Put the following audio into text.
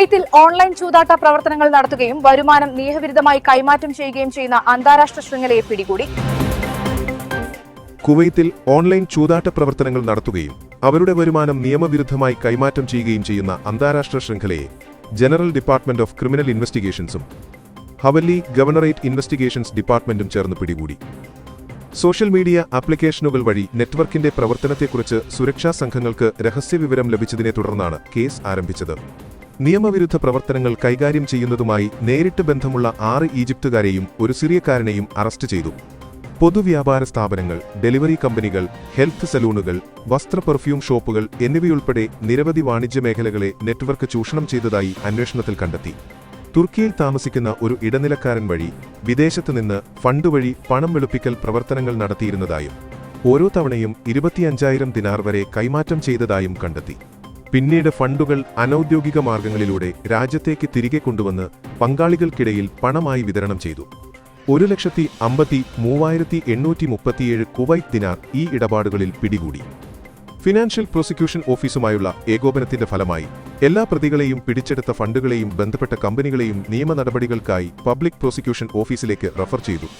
കുവൈത്തിൽ ഓൺലൈൻ ചൂതാട്ട പ്രവർത്തനങ്ങൾ നടത്തുകയും വരുമാനം നിയമവിരുദ്ധമായി കൈമാറ്റം ചെയ്യുകയും ചെയ്യുന്ന അന്താരാഷ്ട്ര ശൃംഖലയെ പിടികൂടി. കുവൈത്തിൽ ഓൺലൈൻ ചൂതാട്ട പ്രവർത്തനങ്ങൾ നടത്തുകയും അവരുടെ വരുമാനം നിയമവിരുദ്ധമായി കൈമാറ്റം ചെയ്യുകയും ചെയ്യുന്ന അന്താരാഷ്ട്ര ശൃംഖലയെ ജനറൽ ഡിപ്പാർട്ട്മെന്റ് ഓഫ് ക്രിമിനൽ ഇൻവെസ്റ്റിഗേഷൻസും ഹവല്ലി ഗവർണറേറ്റ് ഇൻവെസ്റ്റിഗേഷൻസ് ഡിപ്പാർട്ട്മെന്റും ചേർന്ന് പിടികൂടി. സോഷ്യൽ മീഡിയ ആപ്ലിക്കേഷനുകൾ വഴി നെറ്റ്വർക്കിന്റെ പ്രവർത്തനത്തെക്കുറിച്ച് സുരക്ഷാ സംഘങ്ങൾക്ക് രഹസ്യവിവരം ലഭിച്ചതിനെ തുടർന്നാണ് കേസ് ആരംഭിച്ചത്. നിയമവിരുദ്ധ പ്രവർത്തനങ്ങൾ കൈകാര്യം ചെയ്യുന്നതുമായി നേരിട്ട് ബന്ധമുള്ള ആറ് ഈജിപ്തുകാരെയും ഒരു സിറിയക്കാരനെയും അറസ്റ്റ് ചെയ്തു. പൊതുവ്യാപാര സ്ഥാപനങ്ങൾ ഡെലിവറി കമ്പനികൾ ഹെൽത്ത് സലൂണുകൾ വസ്ത്ര പെർഫ്യൂം ഷോപ്പുകൾ എന്നിവയുൾപ്പെടെ നിരവധി വാണിജ്യ മേഖലകളെ നെറ്റ്വർക്ക് ചൂഷണം ചെയ്തതായി അന്വേഷണത്തിൽ കണ്ടെത്തി. തുർക്കിയിൽ താമസിക്കുന്ന ഒരു ഇടനിലക്കാരൻ വഴി വിദേശത്ത് നിന്ന് ഫണ്ട് വഴി പണം വെളുപ്പിക്കൽ പ്രവർത്തനങ്ങൾ നടത്തിയിരുന്നതായും ഓരോ തവണയും ഇരുപത്തിയഞ്ചായിരം ദിനാർ വരെ കൈമാറ്റം ചെയ്തതായും കണ്ടെത്തി. പിന്നീട് ഫണ്ടുകൾ അനൌദ്യോഗിക മാർഗങ്ങളിലൂടെ രാജ്യത്തേക്ക് തിരികെ കൊണ്ടുവന്ന് പങ്കാളികൾക്കിടയിൽ പണമായി വിതരണം ചെയ്തു. ഒരു ലക്ഷത്തി അമ്പത്തി മൂവായിരത്തി എണ്ണൂറ്റി മുപ്പത്തിയേഴ് കുവൈറ്റ് ദിനാർ ഈ ഇടപാടുകളിൽ പിടികൂടി. ഫിനാൻഷ്യൽ പ്രോസിക്യൂഷൻ ഓഫീസുമായുള്ള ഏകോപനത്തിന്റെ ഫലമായി എല്ലാ പ്രതികളെയും പിടിച്ചെടുത്ത ഫണ്ടുകളെയും ബന്ധപ്പെട്ട കമ്പനികളെയും നിയമ നടപടികൾക്കായി പബ്ലിക് പ്രോസിക്യൂഷൻ ഓഫീസിലേക്ക് റഫർ ചെയ്തു.